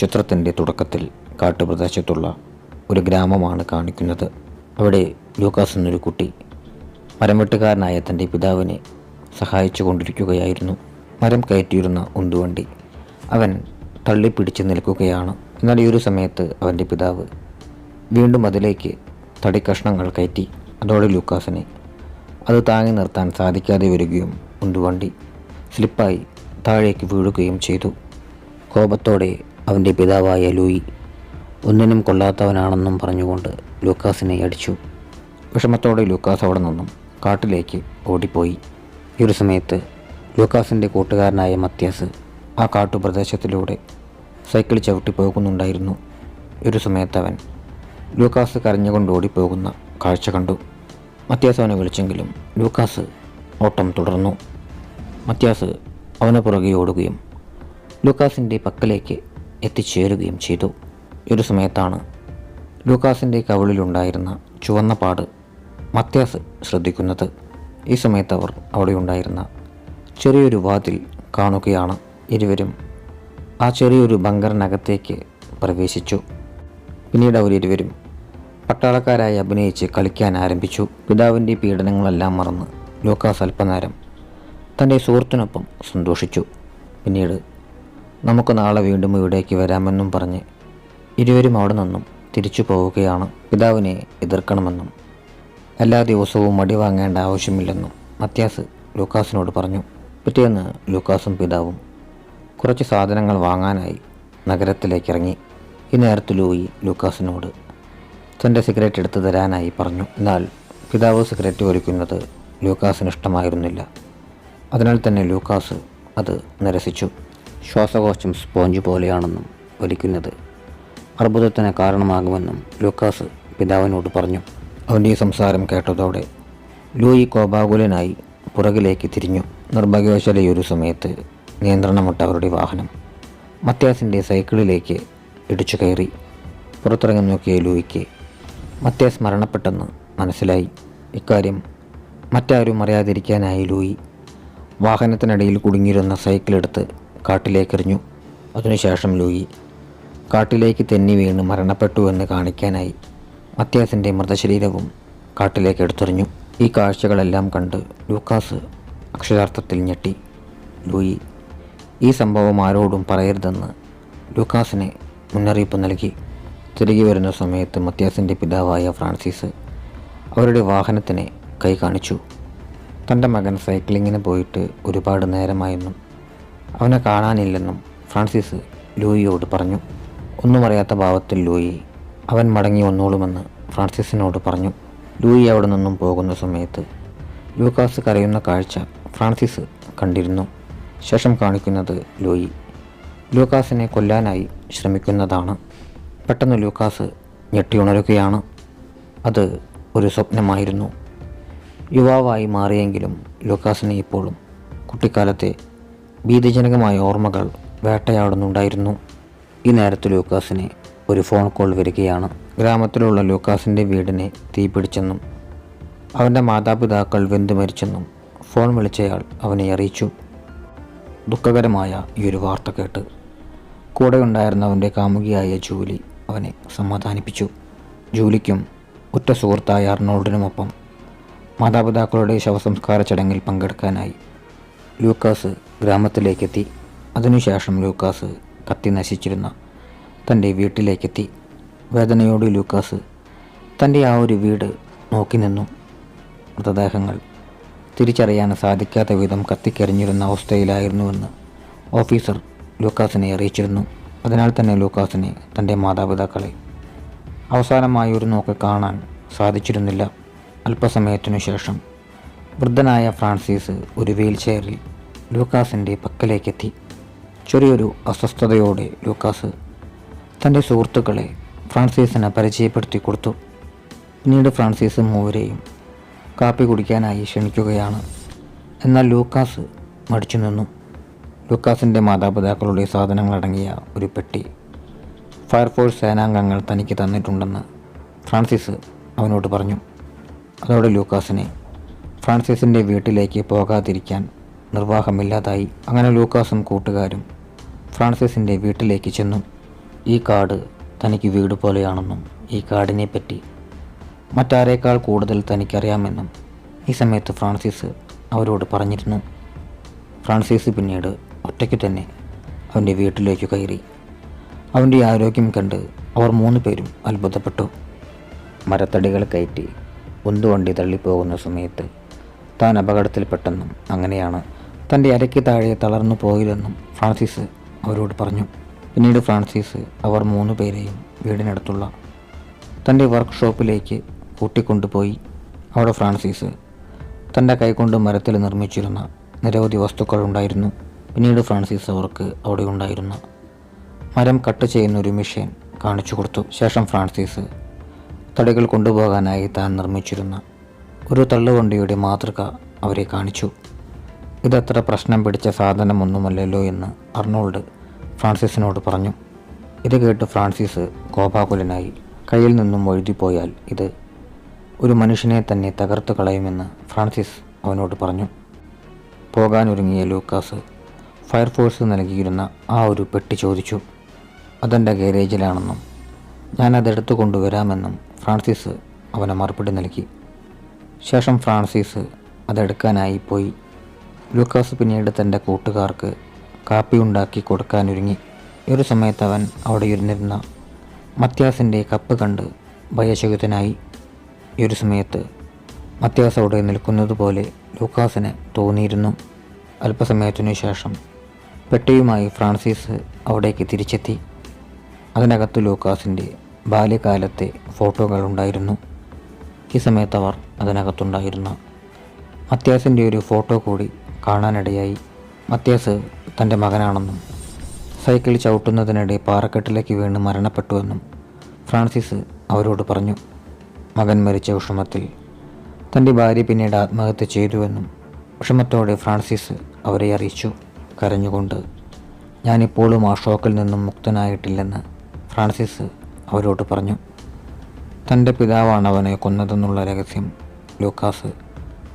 ചിത്രത്തിന്റെ തുടക്കത്തിൽ കാട്ടുപ്രദേശത്തുള്ള ഒരു ഗ്രാമമാണ് കാണിക്കുന്നത്. അവിടെ ലൂക്കാസ് എന്നൊരു കുട്ടി മരം വെട്ടുകാരനായ തന്റെ പിതാവിനെ സഹായിച്ചു കൊണ്ടിരിക്കുകയായിരുന്നു മരം കയറ്റിയിരുന്ന ഉന്തുവണ്ടി അവൻ തള്ളിപ്പിടിച്ച് നിൽക്കുകയാണ്. എന്നാൽ ഈ ഒരു സമയത്ത് അവന്റെ പിതാവ് വീണ്ടും അതിലേക്ക് തടിക്കഷ്ണങ്ങൾ കയറ്റി അതോടെ ലൂക്കാസിനെ അത് താങ്ങി നിർത്താൻ സാധിക്കാതെ വരികയും ഉന്തുവണ്ടി സ്ലിപ്പായി താഴേക്ക് വീഴുകയും ചെയ്തു. കോപത്തോടെ അവന്റെ പിതാവായ ലൂയി ഒന്നിനും കൊള്ളാത്തവനാണെന്നും പറഞ്ഞുകൊണ്ട് ലൂക്കാസിനെ അടിച്ചു. വിഷമത്തോടെ ലൂക്കാസ് അവിടെ നിന്നും കാട്ടിലേക്ക് ഓടിപ്പോയി. ഈ ഒരു സമയത്ത് ലൂക്കാസിന്റെ കൂട്ടുകാരനായ മത്യാസ് ആ കാട്ടുപ്രദേശത്തിലൂടെ സൈക്കിൾ ചവിട്ടി പോകുന്നുണ്ടായിരുന്നു. ഒരു സമയത്ത് അവൻ ലൂക്കാസ് കരഞ്ഞുകൊണ്ട് ഓടിപ്പോകുന്ന കാഴ്ച കണ്ടു. മത്യാസ് അവനെ വിളിച്ചെങ്കിലും ലൂക്കാസ് ഓട്ടം തുടർന്നു. മത്യാസ് അവന് പുറകെ ഓടുകയും ലൂക്കാസിന്റെ പക്കലേക്ക് എത്തിച്ചേരുകയും ചെയ്തു. ഒരു സമയത്താണ് ലൂക്കാസിന്റെ കവിളിലുണ്ടായിരുന്ന ചുവന്ന പാട് മത്യാസ് ശ്രദ്ധിക്കുന്നത്. ഈ സമയത്ത് അവർ അവിടെ ഉണ്ടായിരുന്ന ചെറിയൊരു വാതിൽ കാണുകയാണ് ഇരുവരും. ആ ചെറിയൊരു ബങ്കറിനകത്തേക്ക് പ്രവേശിച്ചു. പിന്നീട് അവരിരുവരും പട്ടാളക്കാരായി അഭിനയിച്ച് കളിക്കാൻ ആരംഭിച്ചു. പിതാവിന്റെ പീഡനങ്ങളെല്ലാം മറന്ന് ലൂക്കാസ് അല്പനേരം തന്റെ സുഹൃത്തിനൊപ്പം സന്തോഷിച്ചു. പിന്നീട് നമുക്ക് നാളെ വീണ്ടും ഇവിടേക്ക് വരാമെന്നും പറഞ്ഞ് ഇരുവരും അവിടെ നിന്നും തിരിച്ചു പോവുകയാണ്. പിതാവിനെ എതിർക്കണമെന്നും എല്ലാ ദിവസവും മടി വാങ്ങേണ്ട ആവശ്യമില്ലെന്നും മത്യാസ് ലൂക്കാസിനോട് പറഞ്ഞു. പിറ്റേന്ന് ലൂക്കാസും പിതാവും കുറച്ച് സാധനങ്ങൾ വാങ്ങാനായി നഗരത്തിലേക്ക് ഇറങ്ങി. ഈ നേരത്ത് ലൂയി ലൂക്കാസിനോട് തന്റെ സിഗരറ്റ് എടുത്തു തരാനായി പറഞ്ഞു. എന്നാൽ പിതാവ് സിഗരറ്റ് വലിക്കുന്നത് ലൂക്കാസിന് ഇഷ്ടമായിരുന്നില്ല. അതിനാൽ തന്നെ ലൂക്കാസ് അത് നിരസിച്ചു. ശ്വാസകോശം സ്പോഞ്ച് പോലെയാണെന്നും വലിക്കുന്നത് അർബുദത്തിന് കാരണമാകുമെന്നും ലൂക്കാസ് പിതാവിനോട് പറഞ്ഞു. അവന്റെ ഈ സംസാരം കേട്ടതോടെ ലൂയി കോപാകുലനായി പുറകിലേക്ക് തിരിഞ്ഞു. നിർഭാഗ്യവശാല ഈ ഒരു സമയത്ത് നിയന്ത്രണമിട്ട അവരുടെ വാഹനം മത്യാസിന്റെ സൈക്കിളിലേക്ക് ഇടിച്ചു കയറി. പുറത്തിറങ്ങി നോക്കിയ ലൂയിക്ക് മത്യാസ് മരണപ്പെട്ടെന്ന് മനസ്സിലായി. ഇക്കാര്യം മറ്റാരും അറിയാതിരിക്കാനായി ലൂയി വാഹനത്തിനടിയിൽ കുടുങ്ങിയിരുന്ന സൈക്കിളെടുത്ത് കാട്ടിലേക്കെറിഞ്ഞു. അതിനുശേഷം ലൂയി കാട്ടിലേക്ക് തെന്നി വീണ് മരണപ്പെട്ടു എന്ന് കാണിക്കാനായി മത്യാസിന്റെ മൃതശരീരവും കാട്ടിലേക്ക് എടുത്തെറിഞ്ഞു. ഈ കാഴ്ചകളെല്ലാം കണ്ട് ലൂക്കാസ് അക്ഷരാർത്ഥത്തിൽ ഞെട്ടി. ലൂയി ഈ സംഭവം ആരോടും പറയരുതെന്ന് ലൂക്കാസിനെ മുന്നറിയിപ്പ് നൽകി. തിരികെ വരുന്ന സമയത്ത് മത്യാസിന്റെ പിതാവായ ഫ്രാൻസിസ് അവരുടെ വാഹനത്തിനെ കൈ കാണിച്ചു. തന്റെ മകൻ സൈക്ലിങ്ങിന് പോയിട്ട് ഒരുപാട് നേരമായെന്നും അവനെ കാണാനില്ലെന്നും ഫ്രാൻസിസ് ലൂയിയോട് പറഞ്ഞു. ഒന്നും അറിയാത്ത ഭാവത്തിൽ ലൂയി അവൻ മടങ്ങി വന്നോളുമെന്ന് ഫ്രാൻസിസിനോട് പറഞ്ഞു. ലൂയി അവിടെ നിന്നും പോകുന്ന സമയത്ത് ലൂക്കാസ് കരയുന്ന കാഴ്ച ഫ്രാൻസിസ് കണ്ടിരുന്നു. ശേഷം കാണിക്കുന്നത് ലൂയി. ലൂക്കാസിനെ കൊല്ലാനായി ശ്രമിക്കുന്നതാണ്. പെട്ടെന്ന് ലൂക്കാസ് ഞെട്ടിയുണരുകയാണ് അത് ഒരു സ്വപ്നമായിരുന്നു. യുവാവായി മാറിയെങ്കിലും ലൂക്കാസിനെ ഇപ്പോഴും കുട്ടിക്കാലത്തെ ഭീതിജനകമായ ഓർമ്മകൾ വേട്ടയാടുന്നുണ്ടായിരുന്നു. ഈ നേരത്ത് ലൂക്കാസിന് ഒരു ഫോൺ കോൾ വരികയാണ്. ഗ്രാമത്തിലുള്ള ലൂക്കാസിന്റെ വീടിനെ തീപിടിച്ചെന്നും അവന്റെ മാതാപിതാക്കൾ വെന്തു മരിച്ചെന്നും ഫോൺ വിളിച്ചയാൾ അവനെ അറിയിച്ചു. ദുഃഖകരമായ ഈ ഒരു വാർത്ത കേട്ട് കൂടെ ഉണ്ടായിരുന്നവന്റെ കാമുകിയായ ജൂലി അവനെ സമാധാനിപ്പിച്ചു. ജൂലിക്കും ഉറ്റ സുഹൃത്തായ അർണോൾഡിനുമൊപ്പം മാതാപിതാക്കളുടെ ശവസംസ്കാര ചടങ്ങിൽ പങ്കെടുക്കാനായി ലൂക്കാസ് ഗ്രാമത്തിലേക്കെത്തി. അതിനുശേഷം ലൂക്കാസ് കത്തി നശിച്ചിരുന്ന. തന്റെ വീട്ടിലേക്കെത്തി. വേദനയോട് ലൂക്കാസ് തന്റെ ആ ഒരു വീട് നോക്കി നിന്നു. മൃതദേഹങ്ങൾ തിരിച്ചറിയാൻ സാധിക്കാത്ത വിധം കത്തിക്കരിഞ്ഞിരുന്ന അവസ്ഥയിലായിരുന്നുവെന്ന് ഓഫീസർ ലൂക്കാസിനെ അറിയിച്ചിരുന്നു. അതിനാൽ തന്നെ ലൂക്കാസിനെ തന്റെ മാതാപിതാക്കളെ അവസാനമായി ഒരു നോക്ക് കാണാൻ സാധിച്ചിരുന്നില്ല. അല്പസമയത്തിനു ശേഷം വൃദ്ധനായ ഫ്രാൻസിസ് ഒരു വീൽ ചെയറിൽ ലൂക്കാസിന്റെ പക്കലേക്കെത്തി. ചെറിയൊരു അസ്വസ്ഥതയോടെ ലൂക്കാസ് തന്റെ സുഹൃത്തുക്കളെ ഫ്രാൻസിസിനെ പരിചയപ്പെടുത്തി കൊടുത്തു. പിന്നീട് ഫ്രാൻസിസ് മൂവരെയും കാപ്പി കുടിക്കാനായി ക്ഷണിക്കുകയാണ്. എന്നാൽ ലൂക്കാസ് മടിച്ചു നിന്നു. ലൂക്കാസിന്റെ മാതാപിതാക്കളുടെ സാധനങ്ങളടങ്ങിയ ഒരു പെട്ടി ഫയർഫോഴ്സ് സേനാംഗങ്ങൾ തനിക്ക് തന്നിട്ടുണ്ടെന്ന് ഫ്രാൻസിസ് അവനോട് പറഞ്ഞു. അതോടെ ലൂക്കാസിനെ ഫ്രാൻസിസിന്റെ വീട്ടിലേക്ക് പോകാതിരിക്കാൻ നിർവാഹമില്ലാതായി. അങ്ങനെ ലൂക്കാസും കൂട്ടുകാരും ഫ്രാൻസിസിന്റെ വീട്ടിലേക്ക് ചെന്നു. ഈ കാട് തനിക്ക് വീട് പോലെയാണെന്നും ഈ കാടിനെ പറ്റി മറ്റാരേക്കാൾ കൂടുതൽ തനിക്കറിയാമെന്നും ഈ സമയത്ത് ഫ്രാൻസിസ് അവരോട് പറഞ്ഞിരുന്നു. ഫ്രാൻസിസ് പിന്നീട് ഒറ്റയ്ക്ക് തന്നെ അവന്റെ വീട്ടിലേക്ക് കയറി. അവന്റെ ആരോഗ്യം കണ്ട് അവർ മൂന്ന് പേരും അത്ഭുതപ്പെട്ടു. മരത്തടികൾ കയറ്റി ഉന്തുവണ്ടി തള്ളിപ്പോകുന്ന സമയത്ത് താൻ അപകടത്തിൽപ്പെട്ടെന്നും അങ്ങനെയാണ് തന്റെ അരയ്ക്ക് താഴെ തളർന്നു പോയില്ലെന്നും ഫ്രാൻസിസ് അവരോട് പറഞ്ഞു. പിന്നീട് ഫ്രാൻസിസ് അവർ മൂന്ന് പേരെയും വീടിനടുത്തുള്ള തന്റെ വർക്ക്ഷോപ്പിലേക്ക് കൂട്ടിക്കൊണ്ടുപോയി. അവിടെ ഫ്രാൻസിസ് തന്റെ കൈകൊണ്ട് മരത്തിൽ നിർമ്മിച്ചിരുന്ന നിരവധി വസ്തുക്കൾ ഉണ്ടായിരുന്നു. പിന്നീട് ഫ്രാൻസിസ് അവർക്ക് അവിടെ ഉണ്ടായിരുന്ന മരം കട്ട് ചെയ്യുന്ന ഒരു മെഷീൻ കാണിച്ചു കൊടുത്തു. ശേഷം ഫ്രാൻസിസ് തടികൾ കൊണ്ടുപോകാനായി താൻ നിർമ്മിച്ചിരുന്ന ഒരു തള്ളുവണ്ടിയുടെ മാതൃക അവരെ കാണിച്ചു. ഇതത്ര പ്രശ്നം പിടിച്ച സാധനമൊന്നുമല്ലല്ലോ എന്ന് അർണോൾഡ് ഫ്രാൻസിസിനോട് പറഞ്ഞു. ഇത് കേട്ട് ഫ്രാൻസിസ് കോപാകുലനായി കയ്യിൽ നിന്നും ഒഴുതിപ്പോയാൽ ഇത് ഒരു മനുഷ്യനെ തന്നെ തകർത്ത് കളയുമെന്ന് ഫ്രാൻസിസ് അവനോട് പറഞ്ഞു. പോകാനൊരുങ്ങിയ ലൂക്കാസ് ഫയർഫോഴ്സ് നൽകിയിരുന്ന ആ ഒരു പെട്ടി ചോദിച്ചു. അതെന്റെ ഗാരേജിലാണെന്നും ഞാനതെടുത്തു കൊണ്ടുവരാമെന്നും ഫ്രാൻസിസ് അവനെ മറുപടി നൽകി. ശേഷം ഫ്രാൻസിസ് അതെടുക്കാനായി പോയി. ലൂക്കാസ് പിന്നീട് തന്റെ കൂട്ടുകാർക്ക് കാപ്പി ഉണ്ടാക്കി കൊടുക്കാനൊരുങ്ങി. ഒരു സമയത്ത് അവൻ അവിടെ ഇരുന്നിരുന്ന മത്യാസിന്റെ കപ്പ് കണ്ട് ഭയചകിതനായി ഈ ഒരു സമയത്ത് മത്യാസ് അവിടെ നിൽക്കുന്നത് പോലെ ലൂക്കാസിന് തോന്നിയിരുന്നു. അല്പസമയത്തിനു ശേഷം പെട്ടിയുമായി ഫ്രാൻസിസ് അവിടേക്ക് തിരിച്ചെത്തി. അതിനകത്ത് ലൂക്കാസിന്റെ ബാല്യകാലത്തെ ഫോട്ടോകൾ ഉണ്ടായിരുന്നു. ഈ സമയത്ത് അവർ അതിനകത്തുണ്ടായിരുന്ന മത്യാസിന്റെ ഒരു ഫോട്ടോ കൂടി കാണാനിടയായി. മത്യാസ് തന്റെ മകനാണെന്നും സൈക്കിൾ ചവിട്ടുന്നതിനിടെ പാറക്കെട്ടിലേക്ക് വീണ് മരണപ്പെട്ടുവെന്നും ഫ്രാൻസിസ് അവരോട് പറഞ്ഞു. മകൻ മരിച്ച വിഷമത്തിൽ തന്റെ ഭാര്യ പിന്നീട് ആത്മഹത്യ ചെയ്തുവെന്നും വിഷമത്തോടെ ഫ്രാൻസിസ് അവരെ അറിയിച്ചു. കരഞ്ഞുകൊണ്ട് ഞാനിപ്പോഴും ആ ഷോക്കിൽ നിന്നും മുക്തനായിട്ടില്ലെന്ന് ഫ്രാൻസിസ് അവരോട് പറഞ്ഞു. തന്റെ പിതാവാണ് അവനെ കൊന്നതെന്നുള്ള രഹസ്യം ലൂക്കാസ്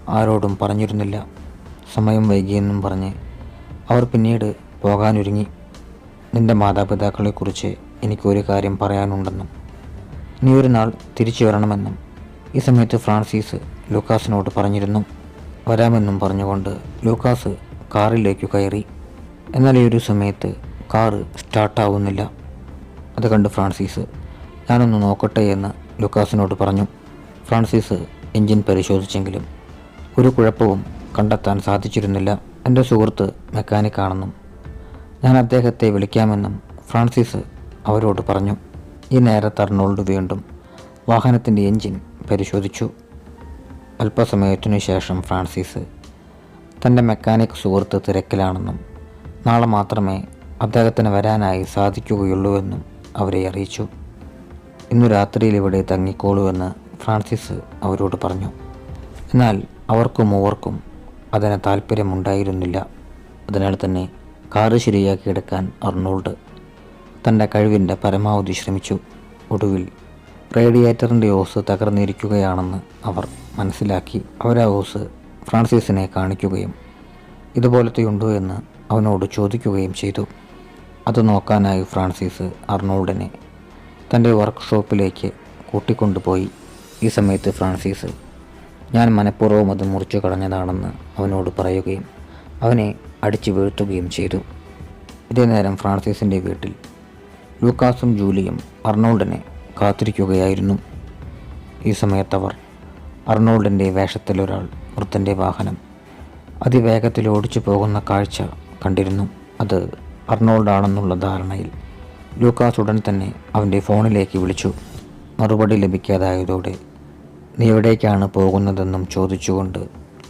ആരോടും പറഞ്ഞിരുന്നില്ല. സമയം വൈകിയെന്നും പറഞ്ഞ് അവർ പിന്നീട് പോകാനൊരുങ്ങി. നിന്റെ മാതാപിതാക്കളെക്കുറിച്ച് എനിക്കൊരു കാര്യം പറയാനുണ്ടെന്നും നീ ഒരു നാൾ തിരിച്ചു വരണമെന്നും ഈ സമയത്ത് ഫ്രാൻസിസ് ലൂക്കാസിനോട് പറഞ്ഞിരുന്നു. വരാമെന്നും പറഞ്ഞുകൊണ്ട് ലൂക്കാസ് കാറിലേക്ക് കയറി. എന്നാൽ ഈ ഒരു സമയത്ത് കാറ് സ്റ്റാർട്ടാവുന്നില്ല. അത് കണ്ട് ഫ്രാൻസിസ് ഞാനൊന്ന് നോക്കട്ടെ എന്ന് ലൂക്കാസിനോട് പറഞ്ഞു. ഫ്രാൻസിസ് എൻജിൻ പരിശോധിച്ചെങ്കിലും ഒരു കുഴപ്പവും കണ്ടെത്താൻ സാധിച്ചിരുന്നില്ല. എന്റെ സുഹൃത്ത് മെക്കാനിക്കാണെന്നും ഞാൻ അദ്ദേഹത്തെ വിളിക്കാമെന്നും ഫ്രാൻസിസ് അവരോട് പറഞ്ഞു. ഈ നേരത്ത് അർണോൾഡ് വീണ്ടും വാഹനത്തിന്റെ എൻജിൻ പരിശോധിച്ചു. അല്പസമയത്തിനു ശേഷം ഫ്രാൻസിസ് തന്റെ മെക്കാനിക് സുഹൃത്ത് തിരക്കിലാണെന്നും നാളെ മാത്രമേ അദ്ദേഹത്തിന് വരാനായി സാധിക്കുകയുള്ളൂവെന്നും അവരെ അറിയിച്ചു. ഇന്നു രാത്രിയിൽ ഇവിടെ തങ്ങിക്കോളൂ എന്ന് ഫ്രാൻസിസ് അവരോട് പറഞ്ഞു. എന്നാൽ അവർക്കും മൂവർക്കും അതിന് താല്പര്യമുണ്ടായിരുന്നില്ല അതിനാൽ തന്നെ കാറ് ശരിയാക്കിയെടുക്കാൻ അർണോൾഡ് തന്റെ കഴിവിന്റെ പരമാവധി ശ്രമിച്ചു. ഒടുവിൽ റേഡിയേറ്ററിന്റെ ഓസ് തകർന്നിരിക്കുകയാണെന്ന് അവർ മനസ്സിലാക്കി. അവരാ ഓസ് ഫ്രാൻസിസിനെ കാണിക്കുകയും ഇതുപോലത്തെയുണ്ടോ എന്ന് അവനോട് ചോദിക്കുകയും ചെയ്തു. അത് നോക്കാനായി ഫ്രാൻസിസ് അർണോൾഡിനെ തന്റെ വർക്ക്ഷോപ്പിലേക്ക് കൂട്ടിക്കൊണ്ടുപോയി. ഈ സമയത്ത് ഫ്രാൻസിസ് ഞാൻ മനഃപൂർവം അത് മുറിച്ചു കളഞ്ഞതാണെന്ന് അവനോട് പറയുകയും അവനെ അടിച്ചു വീഴ്ത്തുകയും ചെയ്തു. ഇതേ നേരം ഫ്രാൻസിസിന്റെ വീട്ടിൽ ലൂക്കാസും ജൂലിയും അർണോൾഡിനെ കാത്തിരിക്കുകയായിരുന്നു. ഈ സമയത്തവർ അർണോൾഡിന്റെ വേഷത്തിലൊരാൾ വൃത്തന്റെ വാഹനം അതിവേഗത്തിൽ ഓടിച്ചു പോകുന്ന കാഴ്ച കണ്ടിരുന്നു. അത് അർണോൾഡാണെന്നുള്ള ധാരണയിൽ ലൂക്കാസ് ഉടൻ തന്നെ അവന്റെ ഫോണിലേക്ക് വിളിച്ചു. മറുപടി ലഭിക്കാതായതോടെ നീ എവിടേക്കാണ് പോകുന്നതെന്നും ചോദിച്ചുകൊണ്ട്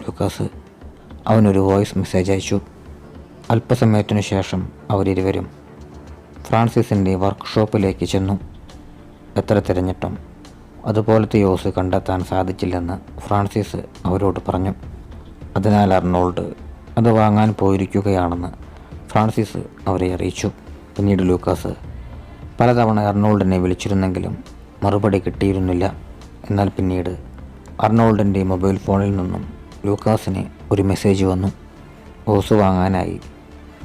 ലൂക്കാസ് അവനൊരു വോയിസ് മെസ്സേജ് അയച്ചു. അല്പസമയത്തിനു ശേഷം അവരിരുവരും ഫ്രാൻസിസിന്റെ വർക്ക്ഷോപ്പിലേക്ക് ചെന്നു. എത്ര തിരഞ്ഞിട്ടും അതുപോലത്തെ യോസ് കണ്ടെത്താൻ സാധിച്ചില്ലെന്ന് ഫ്രാൻസിസ് അവരോട് പറഞ്ഞു. അതിനാൽ അർണോൾഡ് അത് വാങ്ങാൻ പോയിരിക്കുകയാണെന്ന് ഫ്രാൻസിസ് അവരെ അറിയിച്ചു. പിന്നീട് ലൂക്കാസ് പലതവണ അർണോൾഡിനെ വിളിച്ചിരുന്നെങ്കിലും മറുപടി കിട്ടിയിരുന്നില്ല. എന്നാൽ പിന്നീട് അർണോൾഡിന്റെ മൊബൈൽ ഫോണിൽ നിന്നും ലൂക്കാസിന് ഒരു മെസ്സേജ് വന്നു. ഓസ് വാങ്ങാനായി.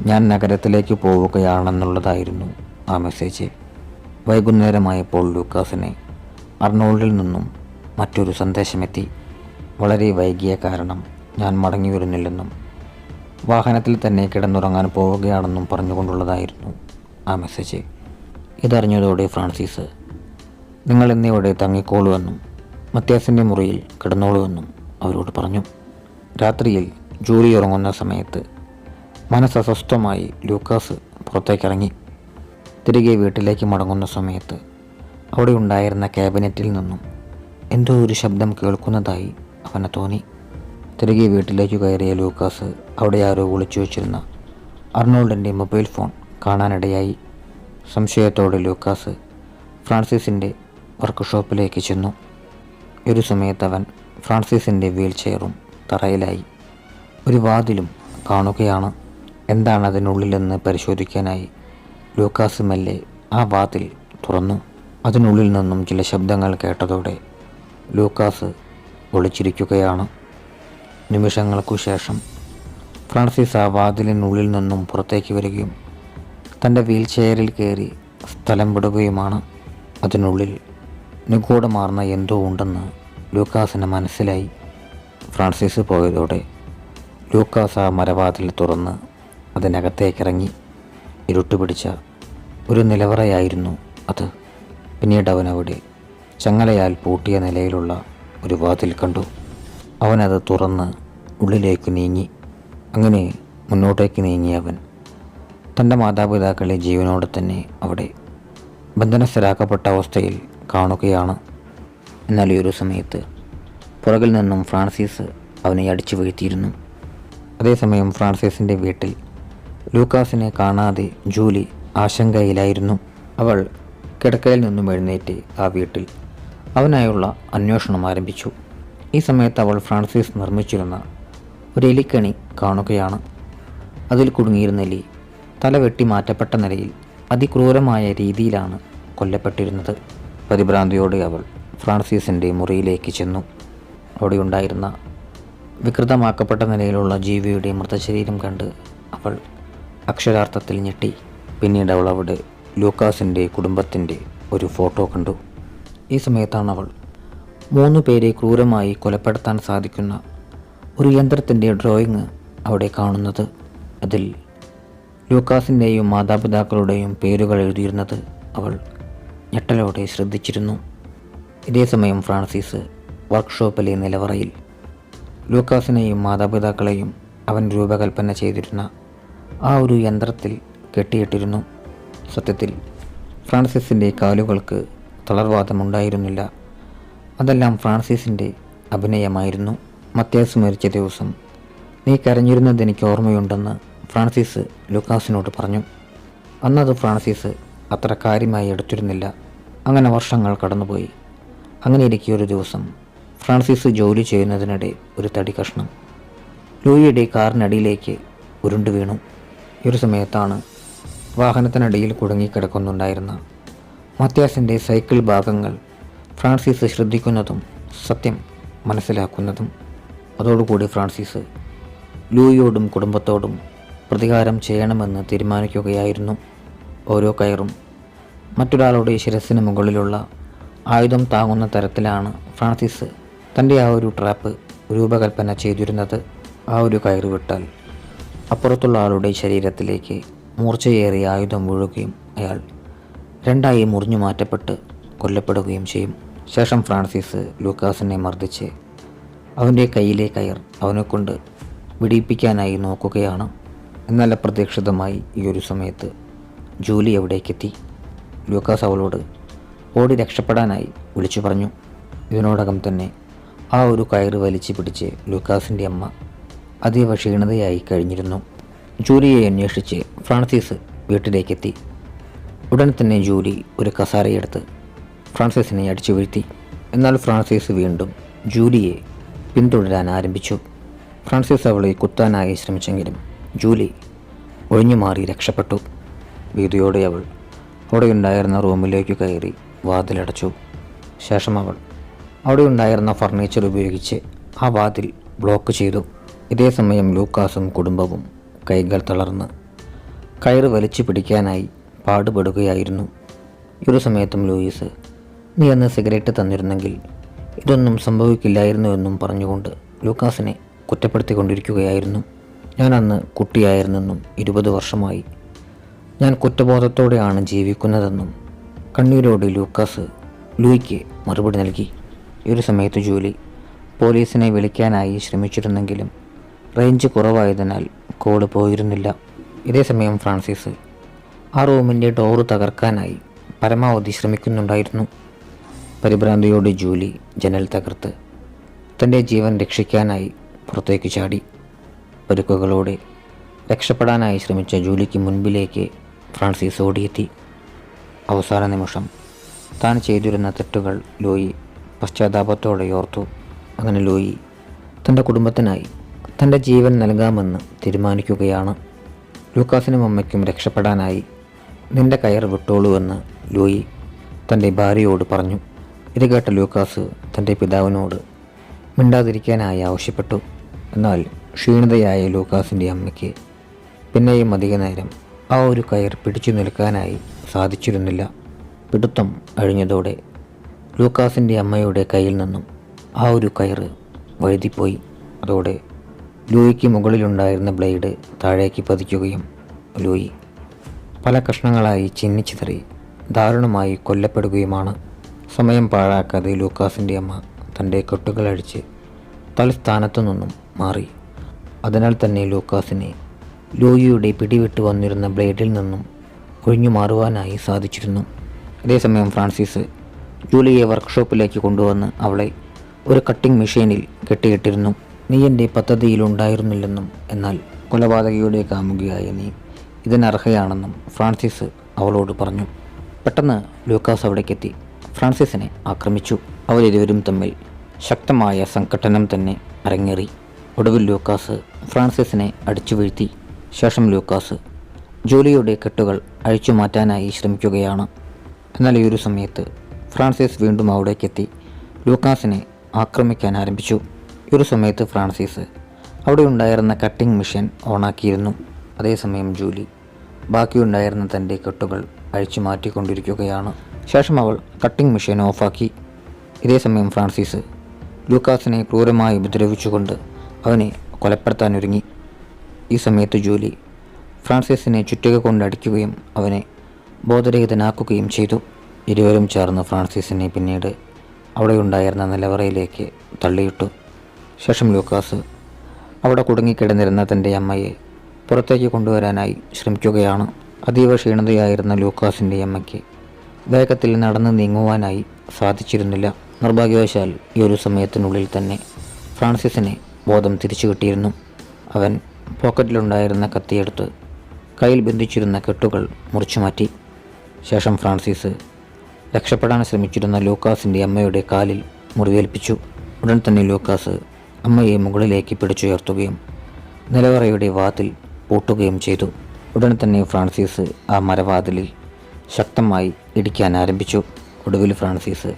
ഞാൻ നഗരത്തിലേക്ക് പോവുകയാണെന്നുള്ളതായിരുന്നു ആ മെസ്സേജ്. വൈകുന്നേരമായപ്പോൾ ലൂക്കാസിനെ അർണോൾഡിൽ നിന്നും മറ്റൊരു സന്ദേശമെത്തി. വളരെ വൈകിയ കാരണം ഞാൻ മടങ്ങി വരുന്നില്ലെന്നും വാഹനത്തിൽ തന്നെ കിടന്നുറങ്ങാൻ പോവുകയാണെന്നും പറഞ്ഞുകൊണ്ടുള്ളതായിരുന്നു ആ മെസ്സേജ്. ഇതറിഞ്ഞതോടെ ഫ്രാൻസിസ് നിങ്ങൾ എന്നിവിടെ തങ്ങിക്കോളുവെന്നും മത്യാസിന്റെ മുറിയിൽ കിടന്നോളൂവെന്നും അവരോട് പറഞ്ഞു. രാത്രിയിൽ ജോലി ഉറങ്ങുന്ന സമയത്ത് മനസ്സസ്വസ്ഥമായി ലൂക്കാസ് പുറത്തേക്കിറങ്ങി. തിരികെ വീട്ടിലേക്ക് മടങ്ങുന്ന സമയത്ത് അവിടെ ഉണ്ടായിരുന്ന ക്യാബിനറ്റിൽ നിന്നും എന്തോ ഒരു ശബ്ദം കേൾക്കുന്നതായി അവന് തോന്നി. തിരികെ വീട്ടിലേക്ക് കയറിയ ലൂക്കാസ് അവിടെ ആരോ വിളിച്ചു വെച്ചിരുന്ന അർണോൾഡിന്റെ മൊബൈൽ ഫോൺ കാണാനിടയായി. സംശയത്തോടെ ലൂക്കാസ് ഫ്രാൻസിസിന്റെ വർക്ക്ഷോപ്പിലേക്ക് ചെന്നു. ഒരു സമയത്ത് അവൻ ഫ്രാൻസിസിന്റെ വീൽ ചെയറും തറയിലായി. ഒരു വാതിലും കാണുകയാണ്. എന്താണ് അതിനുള്ളിലെന്ന് പരിശോധിക്കാനായി ലൂക്കാസ് മെല്ലെ ആ വാതിൽ തുറന്നു? അതിനുള്ളിൽ നിന്നും ചില ശബ്ദങ്ങൾ കേട്ടതോടെ ലൂക്കാസ് ഒളിച്ചിരിക്കുകയാണ്. നിമിഷങ്ങൾക്കു ശേഷം ഫ്രാൻസിസ് ആ വാതിലിനുള്ളിൽ നിന്നും പുറത്തേക്ക് വരികയും തന്റെ വീൽ ചെയറിൽ കയറി സ്ഥലം വിടുകയുമാണ്. അതിനുള്ളിൽ നിഗൂഢമാർന്ന എന്തോ ഉണ്ടെന്ന് ലൂക്കാസിന് മനസ്സിലായി. ഫ്രാൻസിസ് പോയതോടെ ലൂക്കാസ് ആ മരവാതിൽ തുറന്ന് അതിനകത്തേക്കിറങ്ങി ഇരുട്ടുപിടിച്ച ഒരു നിലവറയായിരുന്നു അത്. പിന്നീട് അവൻ അവിടെ ചങ്ങലയാൽ പൂട്ടിയ നിലയിലുള്ള ഒരു വാതിൽ കണ്ടു. അവനത് തുറന്ന് ഉള്ളിലേക്ക് നീങ്ങി. അങ്ങനെ മുന്നോട്ടേക്ക് നീങ്ങി അവൻ തന്റെ മാതാപിതാക്കളെ ജീവനോടെ തന്നെ അവിടെ ബന്ധനസ്ഥരാക്കപ്പെട്ട അവസ്ഥയിൽ കാണുകയാണ്. എന്നാൽ ഈ ഒരു സമയത്ത് പുറകിൽ നിന്നും ഫ്രാൻസിസ് അവനെ അടിച്ചു വീഴ്ത്തിയിരുന്നു. അതേസമയം ഫ്രാൻസിസിന്റെ വീട്ടിൽ ലൂക്കാസിനെ കാണാതെ ജൂലി ആശങ്കയിലായിരുന്നു. അവൾ കിടക്കയിൽ നിന്നും എഴുന്നേറ്റ് ആ വീട്ടിൽ അവനായുള്ള അന്വേഷണം ആരംഭിച്ചു. ഈ സമയത്ത് അവൾ ഫ്രാൻസിസ് നിർമ്മിച്ചിരുന്ന ഒരു എലിക്കണി കാണുകയാണ്. അതിൽ കുടുങ്ങിയിരുന്ന എലി തല വെട്ടി മാറ്റപ്പെട്ട നിലയിൽ അതിക്രൂരമായ രീതിയിലാണ് കൊല്ലപ്പെട്ടിരുന്നത്. പരിഭ്രാന്തിയോടെ അവൾ ഫ്രാൻസിസിന്റെ മുറിയിലേക്ക് ചെന്നു. അവിടെയുണ്ടായിരുന്ന വികൃതമാക്കപ്പെട്ട നിലയിലുള്ള ജീവിയുടെ മൃതശരീരം കണ്ട് അവൾ അക്ഷരാർത്ഥത്തിൽ ഞെട്ടി. പിന്നീട് അവൾ അവിടെ ലൂക്കാസിന്റെ കുടുംബത്തിന്റെ ഒരു ഫോട്ടോ കണ്ടു. ഈ സമയത്താണ് അവൾ മൂന്ന് പേരെ ക്രൂരമായി കൊലപ്പെടുത്താൻ സാധിക്കുന്ന ഒരു യന്ത്രത്തിന്റെ ഡ്രോയിങ് അവിടെ കാണുന്നത്. അതിൽ ലൂക്കാസിന്റെയും മാതാപിതാക്കളുടെയും പേരുകൾ എഴുതിയിരുന്നത് അവൾ ഞെട്ടലോടെ ശ്രദ്ധിച്ചിരുന്നു. ഇതേസമയം ഫ്രാൻസിസ് വർക്ക്ഷോപ്പിലെ നിലവറയിൽ ലൂക്കാസിനെയും മാതാപിതാക്കളെയും അവൻ രൂപകൽപ്പന ചെയ്തിരുന്ന ആ ഒരു യന്ത്രത്തിൽ കെട്ടിയിട്ടിരുന്നു. സത്യത്തിൽ ഫ്രാൻസിസിന്റെ കാലുകൾക്ക് തളർവാദമുണ്ടായിരുന്നില്ല. അതെല്ലാം ഫ്രാൻസിസിന്റെ അഭിനയമായിരുന്നു. മത്യാസ് മരിച്ച ദിവസം നീ കരഞ്ഞിരുന്നത് എനിക്ക് ഓർമ്മയുണ്ടെന്ന് ഫ്രാൻസിസ് ലൂക്കാസിനോട് പറഞ്ഞു. അന്നത് ഫ്രാൻസിസ് അത്ര കാര്യമായി എടുത്തിരുന്നില്ല. അങ്ങനെ വർഷങ്ങൾ കടന്നുപോയി. അങ്ങനെ ഇരിക്കെ ഒരു ദിവസം ഫ്രാൻസിസ് ജോലി ചെയ്യുന്നതിനിടെ ഒരു തടി കഷ്ണം. ലൂയിയുടെ കാറിനടിയിലേക്ക് ഉരുണ്ടു വീണു. ഈ ഒരു സമയത്താണ് വാഹനത്തിനടിയിൽ കുടുങ്ങിക്കിടക്കുന്നുണ്ടായിരുന്ന മത്യാസിന്റെ സൈക്കിൾ ഭാഗങ്ങൾ ഫ്രാൻസിസ് ശ്രദ്ധിക്കുന്നതും സത്യം മനസ്സിലാക്കുന്നതും. അതോടുകൂടി ഫ്രാൻസിസ് ലൂയിയോടും കുടുംബത്തോടും പ്രതികാരം ചെയ്യണമെന്ന് തീരുമാനിക്കുകയായിരുന്നു. ഓരോ കയറും മറ്റൊരാളുടെ ശിരസിന് മുകളിലുള്ള ആയുധം താങ്ങുന്ന തരത്തിലാണ് ഫ്രാൻസിസ് തന്റെ ആ ഒരു ട്രാപ്പ് രൂപകൽപ്പന ചെയ്തിരുന്നത്. ആ ഒരു കയറ് വിട്ടാൽ അപ്പുറത്തുള്ള ആളുടെ ശരീരത്തിലേക്ക് മൂർച്ചയേറിയ ആയുധം വീഴുകയും അയാൾ രണ്ടായി മുറിഞ്ഞു മാറ്റപ്പെട്ട് കൊല്ലപ്പെടുകയും ചെയ്യും. ശേഷം ഫ്രാൻസിസ് ലൂക്കാസിനെ മർദ്ദിച്ച് അവന്റെ കയ്യിലെ കയർ അവനെക്കൊണ്ട് വിടിയിപ്പിക്കാനായി നോക്കുകയാണ്. എന്നാൽ അപ്രതീക്ഷിതമായി ഈ ഒരു സമയത്ത് ജൂലി എവിടേക്കെത്തി? ലൂക്കാസ് അവളോട് ഓടി രക്ഷപ്പെടാനായി വിളിച്ചു പറഞ്ഞു. ഇതിനോടകം തന്നെ ആ ഒരു കയറ് വലിച്ചു പിടിച്ച് ലൂക്കാസിന്റെ അമ്മ അതീവ ക്ഷീണതയായി കഴിഞ്ഞിരുന്നു. ജൂലിയെ അന്വേഷിച്ച് ഫ്രാൻസിസ് വീട്ടിലേക്കെത്തി. ഉടൻ തന്നെ ജൂലി ഒരു കസാരയെടുത്ത് ഫ്രാൻസിസിനെ അടിച്ചു വീഴ്ത്തി എന്നാൽ ഫ്രാൻസിസ് വീണ്ടും ജൂലിയെ പിന്തുടരാൻ ആരംഭിച്ചു. ഫ്രാൻസിസ് അവളെ കുത്താനായി ശ്രമിച്ചെങ്കിലും ജൂലി ഒഴിഞ്ഞു മാറി രക്ഷപ്പെട്ടു. വീതിയോടെ അവൾ അവിടെയുണ്ടായിരുന്ന റൂമിലേക്ക് കയറി വാതിലടച്ചു. ശേഷം അവൾ അവിടെ ഉണ്ടായിരുന്ന ഫർണിച്ചർ ഉപയോഗിച്ച് ആ വാതിൽ ബ്ലോക്ക് ചെയ്തു. ഇതേ സമയം ലൂക്കാസും കുടുംബവും കൈകൾ തളർന്ന് കയറ് വലിച്ചു പിടിക്കാനായി പാടുപെടുകയായിരുന്നു. ഒരു സമയത്തും ലൂയിസ് നീ അന്ന് സിഗരറ്റ് തന്നിരുന്നെങ്കിൽ ഇതൊന്നും സംഭവിക്കില്ലായിരുന്നു എന്നും പറഞ്ഞുകൊണ്ട് ലൂക്കാസിനെ കുറ്റപ്പെടുത്തിക്കൊണ്ടിരിക്കുകയായിരുന്നു. ഞാൻ അന്ന് കുട്ടിയായിരുന്നെന്നും ഇരുപത് വർഷമായി ഞാൻ കുറ്റബോധത്തോടെയാണ് ജീവിക്കുന്നതെന്നും കണ്ണീരോടെ ലൂക്കാസ് ലൂയിക്ക് മറുപടി നൽകി. ഈ ഒരു സമയത്ത് ജൂലി പോലീസിനെ വിളിക്കാനായി ശ്രമിച്ചിരുന്നെങ്കിലും റേഞ്ച് കുറവായതിനാൽ കോൾ പോയിരുന്നില്ല. ഇതേ സമയം ഫ്രാൻസിസ് ആ റൂമിന്റെ ഡോറ് തകർക്കാനായി പരമാവധി ശ്രമിക്കുന്നുണ്ടായിരുന്നു. പരിഭ്രാന്തിയോട് ജൂലി ജനൽ തകർത്ത് തന്റെ ജീവൻ രക്ഷിക്കാനായി പുറത്തേക്ക് ചാടി. പരുക്കുകളോടെ രക്ഷപ്പെടാനായി ശ്രമിച്ച ജൂലിക്ക് മുൻപിലേക്ക് ഫ്രാൻസിസ് ഓടിയെത്തി. അവസാന നിമിഷം താൻ ചെയ്തിരുന്ന തെറ്റുകൾ ലൂയി പശ്ചാത്താപത്തോടെ ഓർത്തു. അങ്ങനെ ലൂയി തന്റെ കുടുംബത്തിനായി തന്റെ ജീവൻ നൽകാമെന്ന് തീരുമാനിക്കുകയാണ്. ലൂക്കാസിനും അമ്മയ്ക്കും രക്ഷപ്പെടാനായി നിന്റെ കയർ വിട്ടോളൂവെന്ന് ലൂയി തന്റെ ഭാര്യയോട് പറഞ്ഞു. ഇത് കേട്ട ലൂക്കാസ് തന്റെ പിതാവിനോട് മിണ്ടാതിരിക്കാനായി ആവശ്യപ്പെട്ടു. എന്നാൽ ക്ഷീണിതയായ ലൂക്കാസിന്റെ അമ്മയ്ക്ക് പിന്നെയും അധിക നേരം ആ ഒരു കയർ പിടിച്ചു നിൽക്കാനായി സാധിച്ചിരുന്നില്ല. പിടുത്തം അഴിഞ്ഞതോടെ ലൂക്കാസിന്റെ അമ്മയുടെ കയ്യിൽ നിന്നും ആ ഒരു കയർ വഴുതിപ്പോയി. അതോടെ ലൂയിക്ക് മുകളിലുണ്ടായിരുന്ന ബ്ലേഡ് താഴേക്ക് പതിക്കുകയും ലൂയി പല കഷ്ണങ്ങളായി ചിന്നിച്ചിതറി ദാരുണമായി കൊല്ലപ്പെടുകയുമാണ്. സമയം പാഴാക്കാതെ ലൂക്കാസിന്റെ അമ്മ തന്റെ കെട്ടുകളഴിച്ച് തൽസ്ഥാനത്തു നിന്നും മാറി. അതിനാൽ തന്നെ ലൂക്കാസിനെ ലൂയിയുടെ പിടിവിട്ട് വന്നിരുന്ന ബ്ലേഡിൽ നിന്നും ഒഴിഞ്ഞു മാറുവാനായി സാധിച്ചിരുന്നു. അതേസമയം ഫ്രാൻസിസ് ജൂലിയെ വർക്ക്ഷോപ്പിലേക്ക് കൊണ്ടുവന്ന് അവളെ ഒരു കട്ടിംഗ് മെഷീനിൽ കെട്ടിയിട്ടിരുന്നു. നീ എന്റെ പദ്ധതിയിലുണ്ടായിരുന്നില്ലെന്നും എന്നാൽ കൊലപാതകയുടെ കാമുകിയായ നീ ഇതിനർഹയാണെന്നും ഫ്രാൻസിസ് അവളോട് പറഞ്ഞു. പെട്ടെന്ന് ലൂക്കാസ് അവിടേക്കെത്തി. ഫ്രാൻസിസിനെ ആക്രമിച്ചു. അവരിരുവരും തമ്മിൽ ശക്തമായ സംഘട്ടനം തന്നെ അരങ്ങേറി. ഒടുവിൽ ലൂക്കാസ് ഫ്രാൻസിസിനെ അടിച്ചു വീഴ്ത്തി ശേഷം ലൂക്കാസ് ജോലിയുടെ കെട്ടുകൾ അഴിച്ചു മാറ്റാനായി ശ്രമിക്കുകയാണ്. എന്നാൽ ഈ ഒരു സമയത്ത് ഫ്രാൻസിസ് വീണ്ടും അവിടേക്കെത്തി ലൂക്കാസിനെ ആക്രമിക്കാൻ ആരംഭിച്ചു. ഈ ഒരു സമയത്ത് ഫ്രാൻസിസ് അവിടെ ഉണ്ടായിരുന്ന കട്ടിംഗ് മെഷീൻ ഓണാക്കിയിരുന്നു. അതേസമയം ജൂലി ബാക്കിയുണ്ടായിരുന്ന തന്റെ കെട്ടുകൾ അഴിച്ചു മാറ്റിക്കൊണ്ടിരിക്കുകയാണ്. ശേഷം അവൾ കട്ടിംഗ് മെഷീൻ ഓഫാക്കി. ഇതേസമയം ഫ്രാൻസിസ് ലൂക്കാസിനെ ക്രൂരമായി ഉപദ്രവിച്ചുകൊണ്ട് അവനെ കൊലപ്പെടുത്താനൊരുങ്ങി. ഈ സമയത്ത് ജൂലി. ഫ്രാൻസിസിനെ ചുറ്റിക കൊണ്ടടിക്കുകയും അവനെ ബോധരഹിതനാക്കുകയും ചെയ്തു. ഇരുവരും ചേർന്ന് ഫ്രാൻസിസിനെ പിന്നീട് അവിടെയുണ്ടായിരുന്ന നിലവറയിലേക്ക് തള്ളിയിട്ടു. ശേഷം ലൂക്കാസ് അവിടെ കുടുങ്ങിക്കിടന്നിരുന്ന തന്റെ അമ്മയെ പുറത്തേക്ക് കൊണ്ടുവരാനായി ശ്രമിക്കുകയാണ്. അതീവ ക്ഷീണതയായിരുന്ന ലൂക്കാസിന്റെ അമ്മയ്ക്ക് വേഗത്തിൽ നടന്ന് നീങ്ങുവാനായി സാധിച്ചിരുന്നില്ല. നിർഭാഗ്യവശാൽ ഈ ഒരു സമയത്തിനുള്ളിൽ തന്നെ ഫ്രാൻസിസിനെ ബോധം തിരിച്ചു കിട്ടിയിരുന്നു. അവൻ പോക്കറ്റിലുണ്ടായിരുന്ന കത്തിയെടുത്ത് കയ്യിൽ ബന്ധിച്ചിരുന്ന കെട്ടുകൾ മുറിച്ചു മാറ്റി. ശേഷം ഫ്രാൻസിസ് രക്ഷപ്പെടാൻ ശ്രമിച്ചിരുന്ന ലൂക്കാസിന്റെ അമ്മയുടെ കാലിൽ മുറിവേൽപ്പിച്ചു. ഉടൻ തന്നെ ലൂക്കാസ് അമ്മയെ മുകളിലേക്ക് പിടിച്ചുയർത്തുകയും നിലവറയുടെ വാതിൽ പൂട്ടുകയും ചെയ്തു. ഉടൻ തന്നെ ഫ്രാൻസിസ് ആ മരവാതിലിൽ ശക്തമായി ഇടിക്കാൻ ആരംഭിച്ചു. ഒടുവിൽ ഫ്രാൻസിസ്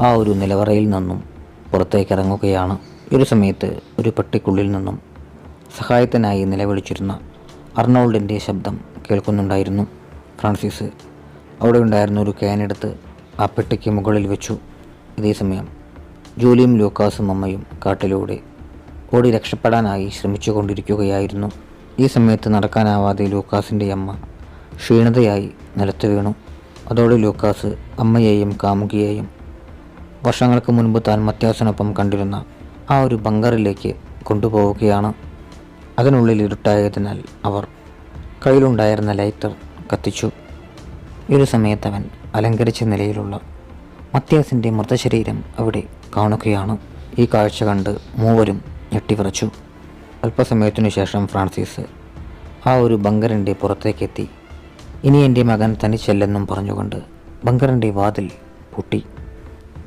ആ ഒരു നിലവറയിൽ നിന്നും പുറത്തേക്കിറങ്ങുകയാണ് ഒരു സമയത്ത് ഒരു പെട്ടിക്കുള്ളിൽ നിന്നും സഹായത്തിനായി നിലവിളിച്ചിരുന്ന അർണോൾഡിന്റെ ശബ്ദം കേൾക്കുന്നുണ്ടായിരുന്നു. ഫ്രാൻസിസ് അവിടെ ഉണ്ടായിരുന്ന ഒരു ക്യാനെടുത്ത് ആ പെട്ടിക്ക് മുകളിൽ വെച്ചു. ഇതേസമയം ജോലിയും ലൂക്കാസും അമ്മയും കാട്ടിലൂടെ ഓടി രക്ഷപ്പെടാനായി ശ്രമിച്ചുകൊണ്ടിരിക്കുകയായിരുന്നു. ഈ സമയത്ത് നടക്കാനാവാതെ ലൂക്കാസിന്റെ അമ്മ ക്ഷീണതയായി നിലത്ത് വീണു. അതോടെ ലൂക്കാസ് അമ്മയെയും കാമുകിയെയും വർഷങ്ങൾക്ക് മുൻപ് താൻ മത്യാസിനൊപ്പം കണ്ടിരുന്ന ആ ഒരു ബങ്കറിലേക്ക് കൊണ്ടുപോവുകയാണ്. അതിനുള്ളിൽ ഇരുട്ടായതിനാൽ അവർ കയ്യിലുണ്ടായിരുന്ന ലൈറ്റർ കത്തിച്ചു. ഒരു സമയത്ത് അവൻ അലങ്കരിച്ച നിലയിലുള്ള മത്യാസിന്റെ മൃതശരീരം അവിടെ കാണുകയാണ്. ഈ കാഴ്ച കണ്ട് മൂവരും ഞെട്ടിവിറച്ചു. അല്പസമയത്തിനു ശേഷം ഫ്രാൻസിസ് ആ ഒരു ബങ്കറിന്റെ പുറത്തേക്കെത്തി. ഇനി എന്റെ മകൻ തനിച്ചല്ലെന്നും പറഞ്ഞുകൊണ്ട് ബങ്കറിന്റെ വാതിൽ പൂട്ടി.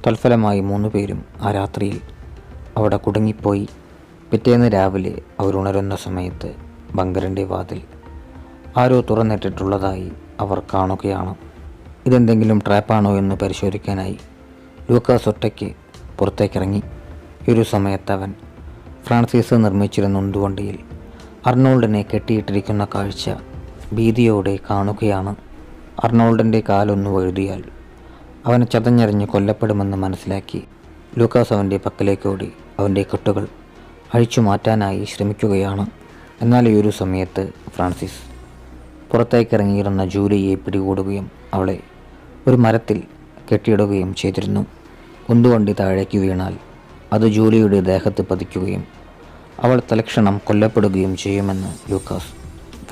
തൽഫലമായി മൂന്നുപേരും ആ രാത്രിയിൽ അവിടെ കുടുങ്ങിപ്പോയി. പിറ്റേന്ന് രാവിലെ അവർ ഉണരുന്ന സമയത്ത് ബങ്കറിന്റെ വാതിൽ ആരോ തുറന്നിട്ടിട്ടുള്ളതായി അവർ കാണുകയാണ്. ഇതെന്തെങ്കിലും ട്രാപ്പാണോ എന്ന് പരിശോധിക്കാനായി ലൂക്കാസ് ഒറ്റയ്ക്ക് പുറത്തേക്കിറങ്ങി. ഒരു സമയത്ത് അവൻ ഫ്രാൻസിസ് നിർമ്മിച്ചിരുന്ന ഉന്തുവണ്ടിയിൽ അർണോൾഡിനെ കെട്ടിയിട്ടിരിക്കുന്ന കാഴ്ച ഭീതിയോടെ കാണുകയാണ്. അർണോൾഡിന്റെ കാലൊന്നു വഴുതിയാൽ അവനെ ചതഞ്ഞെറിഞ്ഞ് കൊല്ലപ്പെടുമെന്ന് മനസ്സിലാക്കി ലൂക്കാസ് അവന്റെ പക്കലേക്കോടി അവന്റെ കെട്ടുകൾ അഴിച്ചു മാറ്റാനായി ശ്രമിക്കുകയാണ്. എന്നാൽ ഈ ഒരു സമയത്ത് ഫ്രാൻസിസ് പുറത്തേക്കിറങ്ങിയിരുന്ന ജൂലിയെ പിടികൂടുകയും അവളെ ഒരു മരത്തിൽ കെട്ടിയിടുകയും ചെയ്തിരുന്നു. ഉന്തുവണ്ടി താഴേക്ക് വീണാൽ അത് ജൂലിയുടെ ദേഹത്ത് പതിക്കുകയും അവൾ തലക്ഷണം കൊല്ലപ്പെടുകയും ചെയ്യുമെന്ന് ലൂക്കാസ്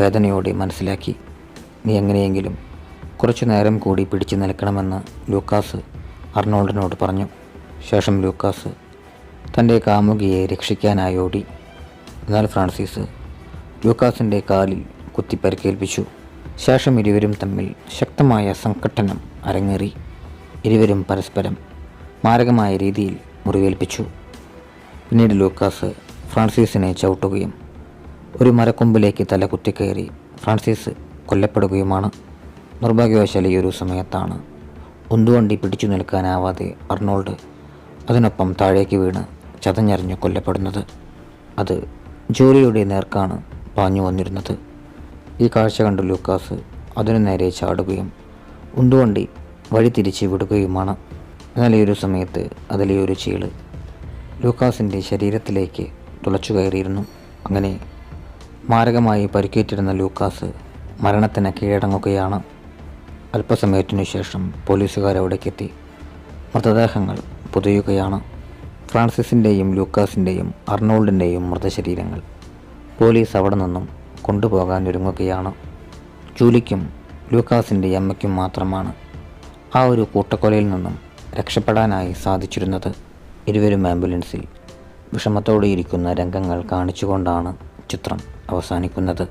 വേദനയോടെ മനസ്സിലാക്കി. നീ എങ്ങനെയെങ്കിലും കുറച്ചു നേരം കൂടി പിടിച്ചു നിൽക്കണമെന്ന് ലൂക്കാസ് അർണോൾഡിനോട് പറഞ്ഞു. ശേഷം ലൂക്കാസ് തന്റെ കാമുകിയെ രക്ഷിക്കാനായി ഓടി. എന്നാൽ ഫ്രാൻസിസ് ലൂക്കാസിന്റെ കാലിൽ കുത്തിപ്പരിക്കേൽപ്പിച്ചു. ശേഷം ഇരുവരും തമ്മിൽ ശക്തമായ സംഘട്ടനം അരങ്ങേറി. ഇരുവരും പരസ്പരം മാരകമായ രീതിയിൽ മുറിവേൽപ്പിച്ചു. പിന്നീട് ലൂക്കാസ് ഫ്രാൻസിസിനെ ചവിട്ടുകയും ഒരു മരക്കൊമ്പിലേക്ക് തല കുത്തിക്കയറി ഫ്രാൻസിസ് കൊല്ലപ്പെടുകയുമാണ്. നിർഭാഗ്യവശാൽ ഈ ഒരു സമയത്താണ് ഉന്തുവണ്ടി പിടിച്ചു നിൽക്കാനാവാതെ അർണോൾഡ് അതിനൊപ്പം താഴേക്ക് വീണ് ചതഞ്ഞറിഞ്ഞ് കൊല്ലപ്പെടുന്നത്. അത് ജോലിയുടെ നേർക്കാണ് പാഞ്ഞു വന്നിരുന്നത്. ഈ കാഴ്ച കണ്ട ലൂക്കാസ് അതിനു നേരെ ചാടുകയും ഉന്തുവണ്ടി വഴി തിരിച്ച് വിടുകയുമാണ്. എന്നാൽ ഈ ഒരു സമയത്ത് അതിലെ ഒരു ചീൾ ലൂക്കാസിന്റെ ശരീരത്തിലേക്ക് തുളച്ചു കയറിയിരുന്നു. അങ്ങനെ മാരകമായി പരിക്കേറ്റിരുന്ന ലൂക്കാസ് മരണത്തിന് കീഴടങ്ങുകയാണ്. അല്പസമയത്തിനു ശേഷം പോലീസുകാർ അവിടേക്കെത്തി മൃതദേഹങ്ങൾ പുതയുകയാണ്. ഫ്രാൻസിസിന്റെയും ലൂക്കാസിന്റെയും അർണോൾഡിന്റെയും മൃതശരീരങ്ങൾ പോലീസ് അവിടെ നിന്നും കൊണ്ടുപോകാൻ ഒരുങ്ങുകയാണ്. ജൂലിക്കും ലൂക്കാസിന്റെ അമ്മയ്ക്കും മാത്രമാണ് ആ ഒരു കൂട്ടക്കൊലയിൽ നിന്നും രക്ഷപ്പെടാനായി സാധിച്ചിരുന്നത്. ഇരുവരും ആംബുലൻസിൽ വിഷമത്തോടെയിരിക്കുന്ന രംഗങ്ങൾ കാണിച്ചുകൊണ്ടാണ് ചിത്രം അവസാനിക്കുന്നത്.